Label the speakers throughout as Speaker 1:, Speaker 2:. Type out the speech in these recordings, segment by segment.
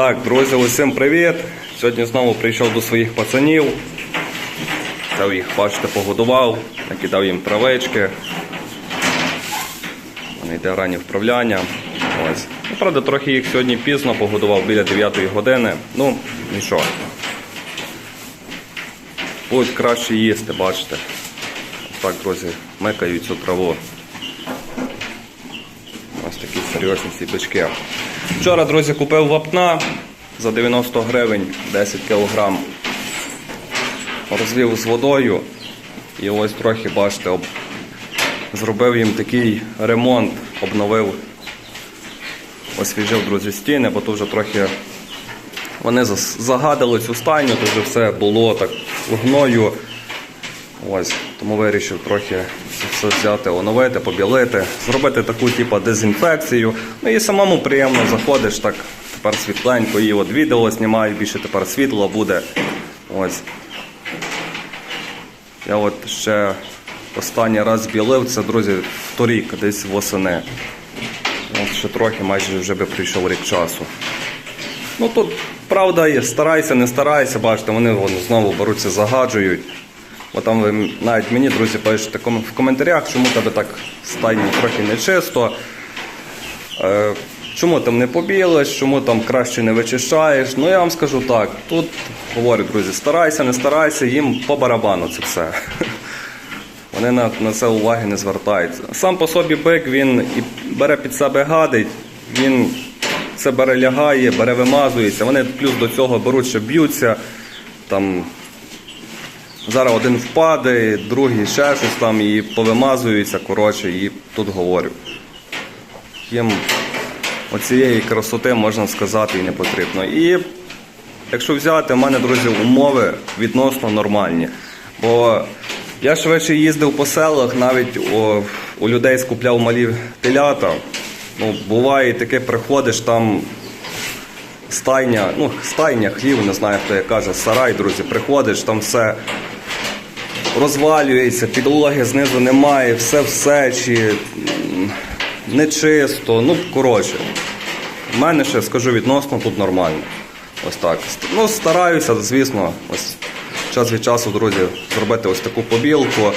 Speaker 1: Так, друзі, усім привіт! Сьогодні знову прийшов до своїх пацанів. Та їх, бачите, погодував, накидав їм травички. Вони йде ранні вправляння. Ось. Ну, правда, трохи їх сьогодні пізно погодував біля 9 години. Ну, нічого. Будуть краще їсти, бачите. Ось так, друзі, мекають цю траву. Ось такі серйозні ці бички. Вчора, друзі, купив вапна за 90 гривень 10 кг. Розвів з водою. І ось трохи, бачите, об... зробив їм такий ремонт, обновив, освіжив, друзі, стіни, бо то вже трохи вони загадили цю стайню, то вже все було так гною. Ось, тому вирішив трохи все взяти, оновити, побілити, зробити таку типу дезінфекцію. Ну і самому приємно заходиш так тепер світленько. І от відео знімаю, більше тепер світло буде. Ось. Я от ще останній раз білив, це, друзі, торік, десь восени. От ще трохи, майже вже би прийшов рік часу. Ну тут правда є, старайся, не старайся, бачите, вони вон, знову беруться, загаджують. Бо там ви навіть мені, друзі, пишете в коментарях, чому тебе так стайні трохи нечисто. Чому там не побілиш, чому там краще не вичищаєш. Ну я вам скажу так, тут говорю, друзі, старайся, не старайся, їм по барабану це все. Вони на, на це уваги не звертаються. Сам по собі бик він і бере під себе гадить, він це бере лягає, бере вимазується. Вони плюс до цього беруть, ще б'ються. Там, зараз один впаде, другий ще щось там і повимазуються, коротше, і тут говорю. Їм оцієї красоти, можна сказати, і не потрібно. І якщо взяти, в мене, друзі, умови відносно нормальні. Бо я швидше їздив по селах, навіть у, у людей скупляв малі телята. Ну, буває таке, приходиш там. Стайня, ну, стайня, хлів, не знаю, хто як каже, сарай, друзі, приходиш, там все розвалюється, підлоги знизу немає, все в сечі, нечисто. Ну, коротше, в мене ще скажу відносно тут нормально. Ось так. Ну, стараюся, звісно, ось час від часу, друзі, зробити ось таку побілку,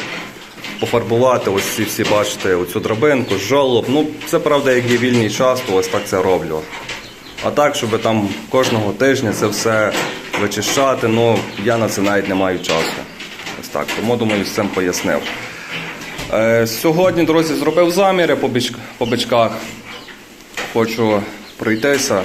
Speaker 1: пофарбувати ось ці всі, бачите, оцю драбинку, жолоб. Ну, це правда, як є вільний час, то ось так це роблю. А так, щоб там кожного тижня це все вичищати, ну я на це навіть не маю часу. Ось так. Тому думаю, з цим пояснив. Е, сьогодні, друзі, зробив заміри по, біч... по бичках. Хочу пройтися.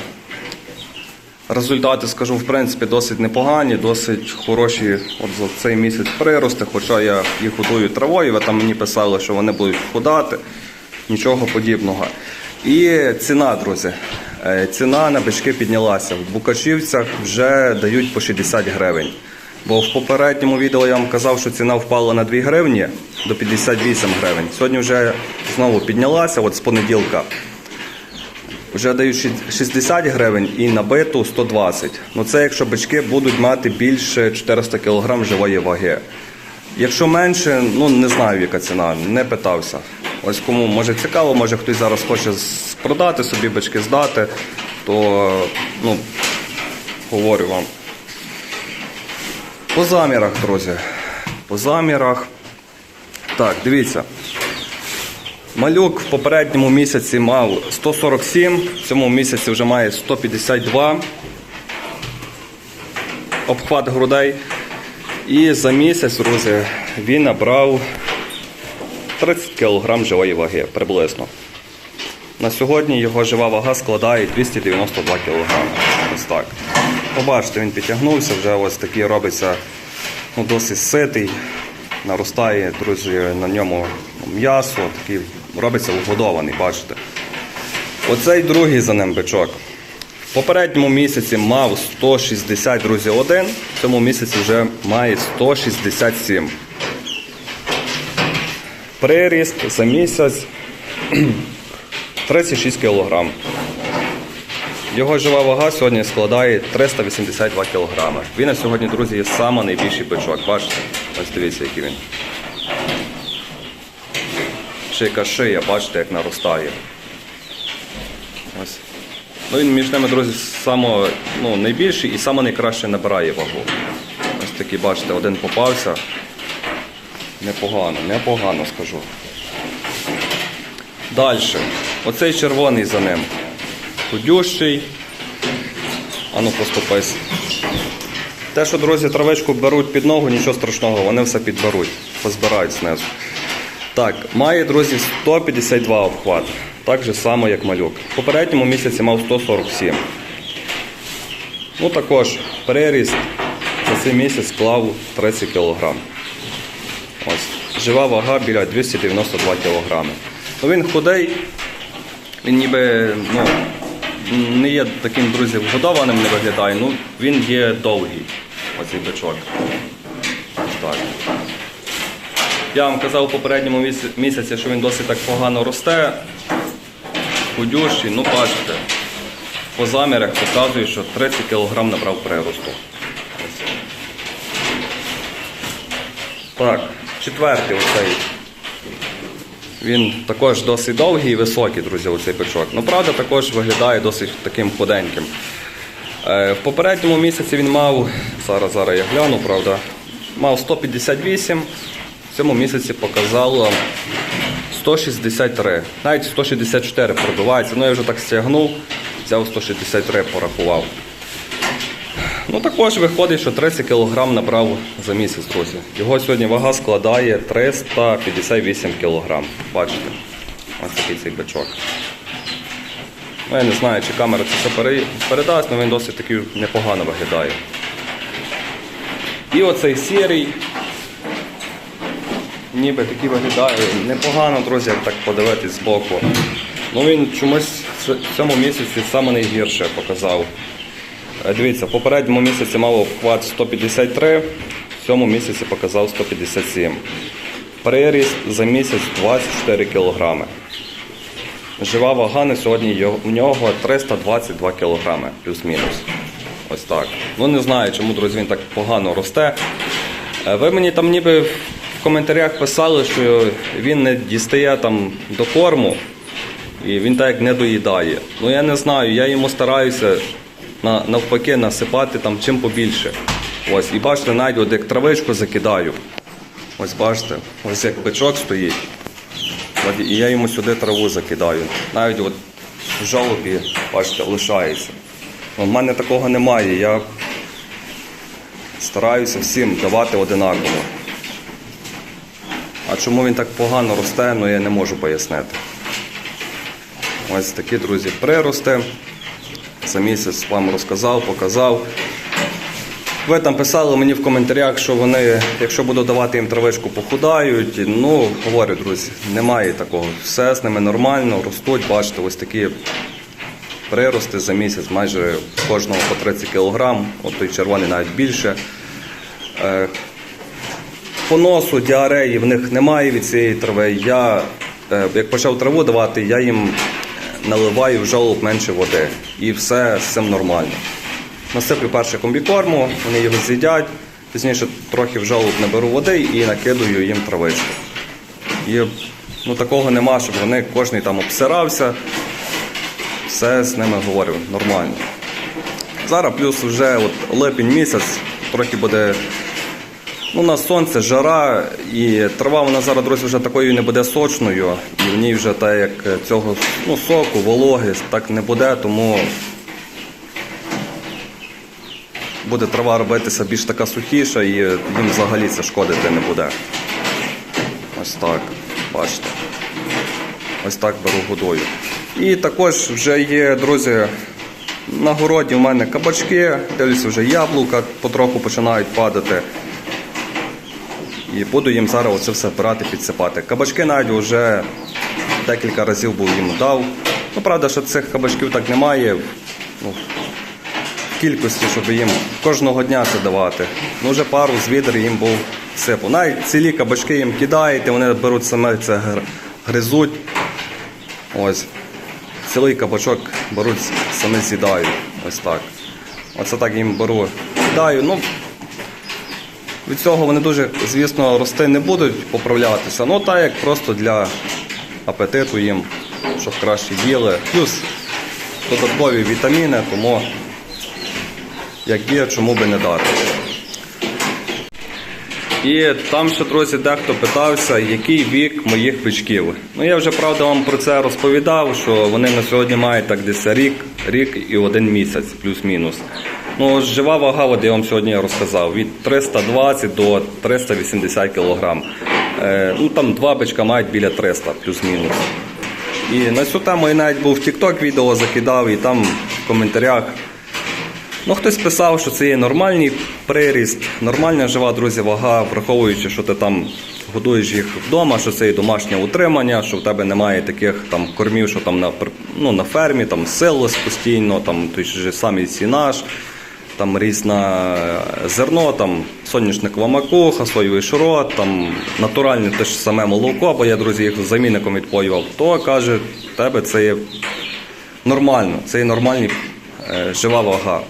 Speaker 1: Результати, скажу, в принципі, досить непогані, досить хороші от за цей місяць прирости, хоча я їх годую травою, ви там мені писали, що вони будуть худати, нічого подібного. І ціна, друзі. Е, Ціна на бички піднялася. В Букашівцях вже дають по 60 гривень. Бо в попередньому відео я вам казав, що ціна впала на 2 гривні до 58 гривень. Сьогодні вже знову піднялася, от з понеділка. Вже дають 60 гривень і набиту 120. Ну це якщо бички будуть мати більше 400 кг живої ваги. Якщо менше, ну не знаю, яка ціна, не питався. Ось кому може цікаво, може хтось зараз хоче продати собі бички, здати, то ну, говорю вам. По замірах, друзі. По замірах. Так, дивіться. Малюк в попередньому місяці мав 147, в цьому місяці вже має 152 обхват грудей. І за місяць, друзі, він набрав 30 кг живої ваги приблизно. На сьогодні його жива вага складає 292 кг. Ось так. Побачите, він підтягнувся, вже ось такий робиться ну, досить ситий. Наростає, друзі, на ньому м'ясо, такий робиться вгодований, бачите. Оцей другий за ним бичок. В попередньому місяці мав 160, друзі, один, в цьому місяці вже має 167. Приріст за місяць 36 кг. Його жива вага сьогодні складає 382 кг. Він на сьогодні, друзі, є найбільший бичок. Бачите? Ось дивіться, який він. Яка шия, бачите, як наростає. Ось. Ну, він між ними, друзі, само, ну, найбільший і саме найкраще набирає вагу. Ось такий, бачите, один попався. Непогано, непогано скажу. Далі. Оцей червоний за ним. Худющий. Ану, поступись. Те, що, друзі, травичку беруть під ногу, нічого страшного, вони все підберуть, позбирають знизу. Так, має, друзі, 152 обхват. Так же само, як малюк. В попередньому місяці мав 147. Ну також переріст за цей місяць склав 30 кг. Ось. Жива вага біля 292 кг. Ну, він худий, він ніби ну, не є таким, друзі, вгодованим не виглядає, ну він є довгий, оцей бичок. Ось так. Я вам казав у попередньому місяці- що він досить так погано росте, худющий, ну бачите, по замірах показує, що 30 кг набрав приросту. Так, четвертий оцей. Він також досить довгий і високий, друзі, оцей бичок. Ну, правда, також виглядає досить таким худеньким. Е, В попередньому місяці він мав, зараз, зараз я гляну, правда, мав 158, в цьому місяці показало 163, навіть 164 пробивається. Ну я вже так стягнув, взяв 163, порахував. Ну також виходить, що 30 кг набрав за місяць, друзі. Його сьогодні вага складає 358 кг. Бачите? Ось такий цей бичок. Ну, я не знаю, чи камера це все передасть, але він досить такий непогано виглядає. І оцей сірий, ніби такий виглядає непогано, друзі, так подивитись збоку. Ну він чомусь в цьому місяці саме найгірше показав. Е, Дивіться, в попередньому місяці мав обхват 153, в цьому місяці показав 157. Приріст за місяць 24 кг. Жива вага на сьогодні в нього 322 кг, плюс-мінус. Ось так. Ну не знаю, чому, друзі, він так погано росте. Е, Ви мені там ніби в коментарях писали, що він не дістає там до корму і він так як не доїдає. Ну я не знаю, я йому стараюся на, навпаки насипати там чим побільше. Ось, і бачите, навіть от як травичку закидаю. Ось бачите, ось як бичок стоїть. От, і я йому сюди траву закидаю. Навіть от в жолобі, бачите, лишається. У мене такого немає. Я стараюся всім давати одинаково. А чому він так погано росте, ну я не можу пояснити. Ось такі, друзі, прирости. За місяць вам розказав, показав. Ви там писали мені в коментарях, що вони, якщо буду давати їм травичку, похудають. Ну, говорю, друзі, немає такого. Все з ними нормально, ростуть, бачите, ось такі прирости за місяць, майже кожного по 30 кг, от той червоний навіть більше. Е, Поносу, діареї в них немає від цієї трави. Я, е, як почав траву давати, я їм наливаю в жолоб менше води. І все з цим нормально. Насиплю перше комбікорму, вони його з'їдять, пізніше трохи в жолоб наберу води і накидаю їм травичку. І ну, такого нема, щоб вони кожен там обсирався. Все з ними говорю, нормально. Зараз плюс вже от липень місяць, трохи буде Ну, на сонце, жара, і трава вона зараз, друзі, вже такою не буде сочною, і в ній вже так як цього ну, соку, вологи так не буде, тому буде трава робитися більш така сухіша і їм взагалі це шкодити не буде. Ось так, бачите. Ось так беру годою. І також вже є, друзі, на городі в мене кабачки, дивлюся, вже яблука потроху починають падати. І буду їм зараз оце все брати, підсипати. Кабачки навіть вже декілька разів був їм дав. Ну, правда, що цих кабачків так немає. Ну, кількості, щоб їм кожного дня це давати. Ну, вже пару з відер їм був сипу. Навіть цілі кабачки їм кидаєте, вони беруть саме це гризуть. Ось. Цілий кабачок беруть, самі з'їдають. Ось так. Оце так їм беру. Кидаю. Ну, від цього вони дуже, звісно, рости не будуть поправлятися. Ну так як просто для апетиту їм, щоб краще їли. Плюс додаткові вітаміни, тому як є, чому би не дати. І там ще, друзі, дехто питався, який вік моїх бичків. Ну я вже правда вам про це розповідав, що вони на сьогодні мають так десь рік, рік і один місяць, плюс-мінус. Ну, жива вага, от я вам сьогодні розказав, від 320 до 380 кг. Е, ну там два бичка мають біля 300, плюс-мінус. І на цю тему я навіть був в TikTok відео закидав, і там в коментарях Ну, хтось писав, що це є нормальний приріст, нормальна жива, друзі, вага, враховуючи, що ти там годуєш їх вдома, що це є домашнє утримання, що в тебе немає таких там кормів, що там на, ну, на фермі, там силос постійно, там той же самий сінаж, там різне зерно, там соняшникова макуха, соєвий шрот, там натуральне те ж саме молоко, бо я, друзі, їх замінником відпоював, то каже, тебе це є нормально, це є нормальні е, жива вага.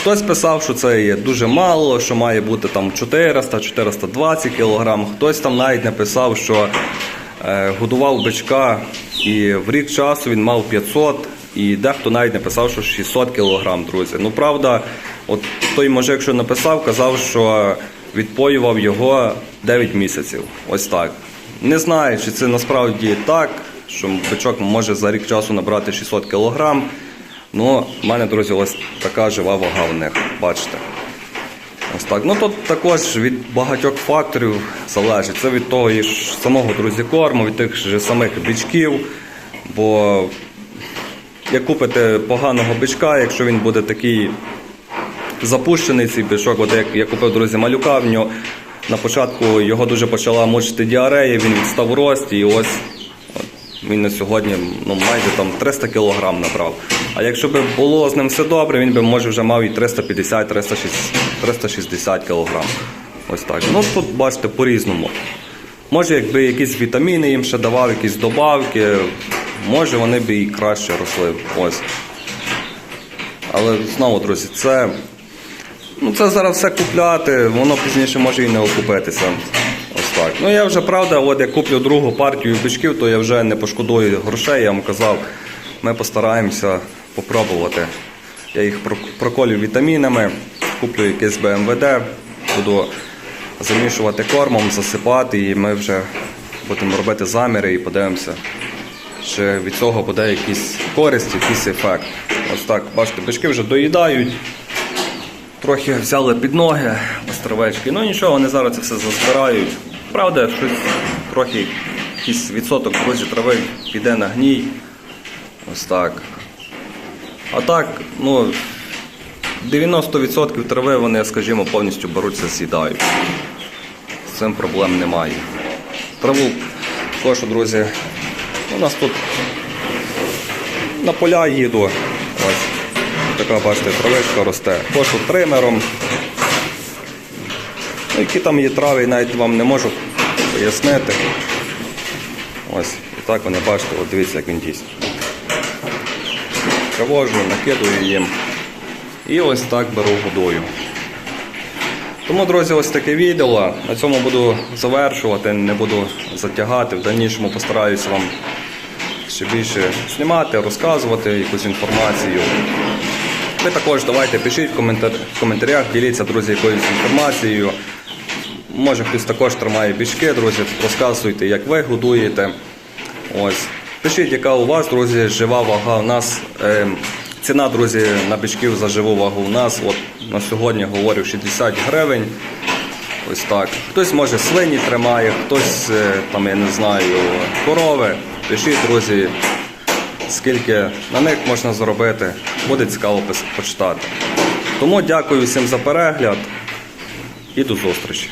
Speaker 1: Хтось писав, що це є дуже мало, що має бути там 400-420 кг. Хтось там навіть написав, що е, годував бичка і в рік часу він мав 500, і дехто навіть написав, що 600 кг, друзі. Ну правда, от той мужик, що написав, казав, що відпоював його 9 місяців. Ось так. Не знаю, чи це насправді так, що бичок може за рік часу набрати 600 кг. Ну, в мене, друзі, ось така жива вага в них, бачите. Ось так. Ну тут також від багатьох факторів залежить. Це від того і самого друзі корму, від тих же самих бичків. Бо як купите поганого бичка, якщо він буде такий запущений цей бичок, от як я купив друзі малюка в нього. На початку його дуже почала мучити діарея, він відстав в рості і ось він на сьогодні ну, майже там 300 кг набрав. А якщо б було з ним все добре, він би може вже мав і 350-360 кг. Ось так. Ну тут бачите по-різному. Може, якби якісь вітаміни їм ще давав, якісь добавки, може вони б і краще росли. Ось. Але знову, друзі, це, ну, це зараз все купляти, воно пізніше може і не окупитися. Ось так. Ну я вже правда, от як куплю другу партію бичків, то я вже не пошкодую грошей, я вам казав, ми постараємося попробувати. Я їх проколю вітамінами, куплю якесь БМВД, буду замішувати кормом, засипати, і ми вже будемо робити заміри і подивимося, чи від цього буде якийсь користь, якийсь ефект. Ось так, бачите, бички вже доїдають. Трохи взяли під ноги островечки. Ну нічого, вони зараз це все заспирають. Правда, щось трохи якийсь відсоток друзі трави піде на гній. Ось так. А так, ну, 90% трави вони, скажімо, повністю беруться, з'їдають. З цим проблем немає. Траву також, друзі, у нас тут на поля їду. Така, бачите, травичка росте. Кошу тримером. Ну, які там є трави, навіть вам не можу пояснити. Ось. І так вони бачите, от дивіться, як він дійсно. Тривожу, накидую їм. І ось так беру водою. Тому, друзі, ось таке відео. На цьому буду завершувати, не буду затягати. В дальнішому постараюся вам ще більше знімати, розказувати якусь інформацію. Ви також давайте пишіть в, коментар... в коментарях, діліться, друзі, якоюсь інформацією. Може хтось також тримає бічки, друзі, розказуйте, як ви годуєте. Ось. Пишіть, яка у вас, друзі, жива вага. У нас е, ціна, друзі, на бичків за живу вагу у нас от, на сьогодні говорю 60 гривень. Ось так. Хтось може свині тримає, хтось е, там, я не знаю, корови. Пишіть, друзі, скільки на них можна заробити. Буде цікаво почитати. Тому дякую всім за перегляд і до зустрічі.